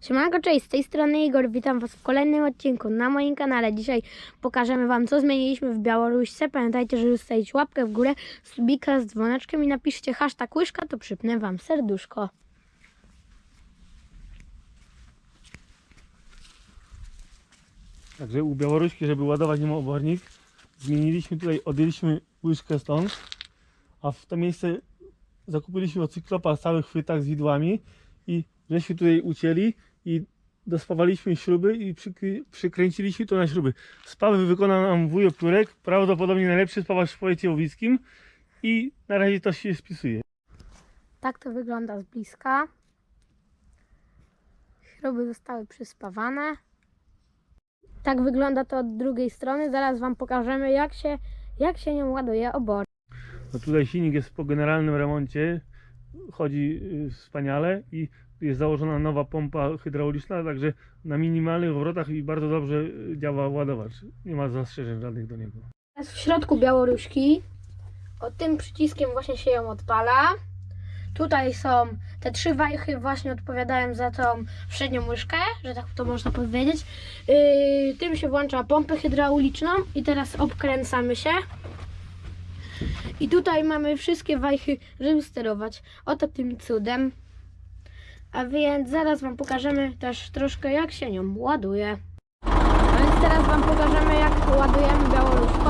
Siemanko, cześć, z tej strony Igor, witam Was w kolejnym odcinku na moim kanale. Dzisiaj pokażemy Wam, co zmieniliśmy w Białoruśce. Pamiętajcie, żeby zostawić łapkę w górę, subika z dzwoneczkiem i napiszcie hashtag łyżka, to przypnę Wam serduszko. Także u Białoruśki, żeby ładować nim obornik, zmieniliśmy tutaj, odjęliśmy łyżkę stąd, a w to miejsce zakupiliśmy od Cyklopa cały chwytak z widłami i żeśmy tutaj ucięli i dospawaliśmy śruby i przykry, przykręciliśmy to na śruby. Spawy wykonał nam wujo Piórek, prawdopodobnie najlepszy spawacz w powiecie łowickim i na razie to się spisuje. Tak to wygląda z bliska. Śruby zostały przyspawane. Tak wygląda to od drugiej strony. Zaraz Wam pokażemy, jak się, jak się nią ładuje obor. No tutaj silnik jest po generalnym remoncie, chodzi y, wspaniale i jest założona nowa pompa hydrauliczna, także na minimalnych obrotach i bardzo dobrze y, działa ładowacz. Nie ma zastrzeżeń żadnych do niego. Jest w środku Białoruśki. O tym przyciskiem właśnie się ją odpala. Tutaj są te trzy wajchy właśnie odpowiadają za tą przednią łyżkę, że tak to można powiedzieć. Yy, tym się włącza pompę hydrauliczną i teraz obkręcamy się. I tutaj mamy wszystkie wajchy, żeby sterować. Oto tym cudem. A więc zaraz Wam pokażemy też troszkę jak się nią ładuje. A więc teraz Wam pokażemy jak ładujemy białoruszką.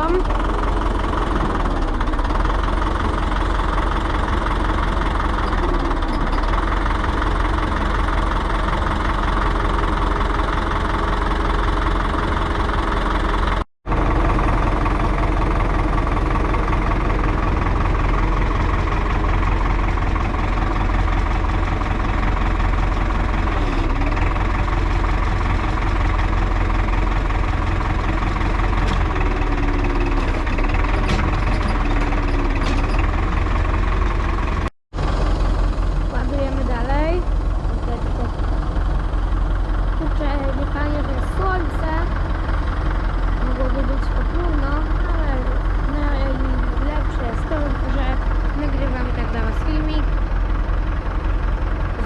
Ładujemy dalej. Tutaj tylko kurczę, nie fajnie, że jest słońce. Mogłoby być pochmurno, ale najlepsze jest to, że nagrywam i tak dla Was filmik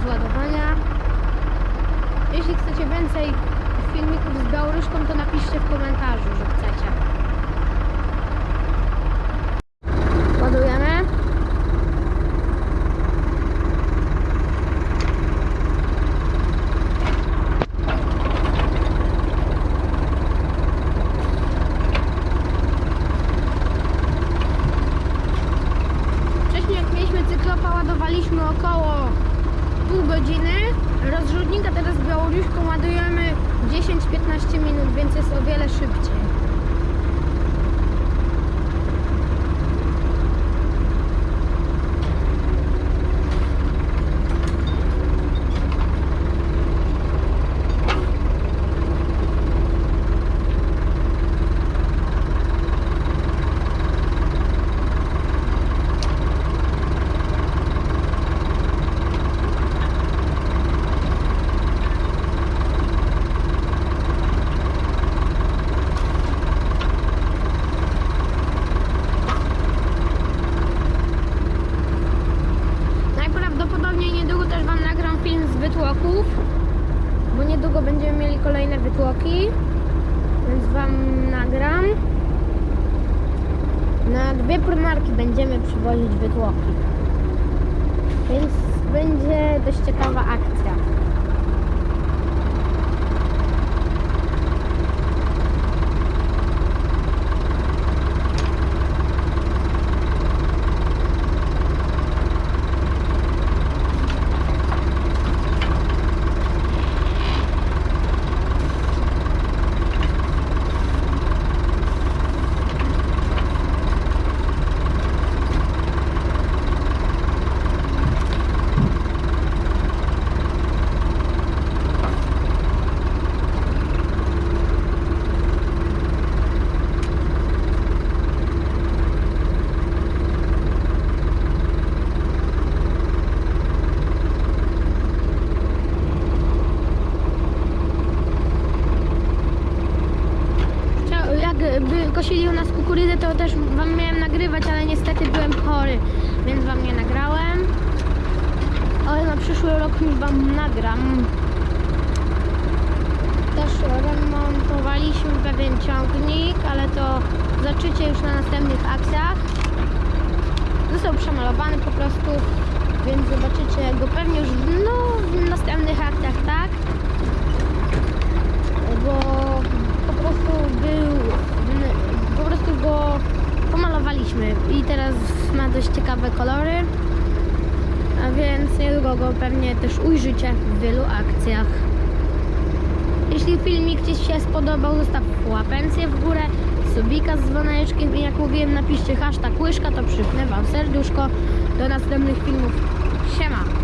z ładowania. Jeśli chcecie więcej filmików z Białoruszką, to napiszcie w komentarzu, że chcecie. Ładujemy. Wcześniej jak mieliśmy cyklopa, ładowaliśmy około pół godziny. Rozrzutnika teraz Białoruśką ładujemy 10-15 minut, więc jest o wiele szybciej. Najprawdopodobniej niedługo też Wam nagram film z wytłoków, bo niedługo będziemy mieli kolejne wytłoki, więc Wam nagram. Na dwie pronarki będziemy przywozić wytłoki, więc będzie dość ciekawa akcja. by kosili u nas kukurydzę, to też wam miałem nagrywać, ale niestety byłem chory, więc wam nie nagrałem. Ale na przyszły rok już wam nagram. Też remontowaliśmy pewien ciągnik, ale to zaczycie już na następnych akcjach. Został przemalowany po prostu, więc zobaczycie go pewnie już no, w następnych akcjach, tak? Bo po prostu był go pomalowaliśmy i teraz ma dość ciekawe kolory. A więc niedługo go pewnie też ujrzycie w wielu akcjach. Jeśli filmik Ci się spodobał, zostaw łapencję w górę, subika z dzwoneczkiem i jak mówiłem napiszcie hashtag łyżka, to przypnę Wam serduszko. Do następnych filmów. Siema!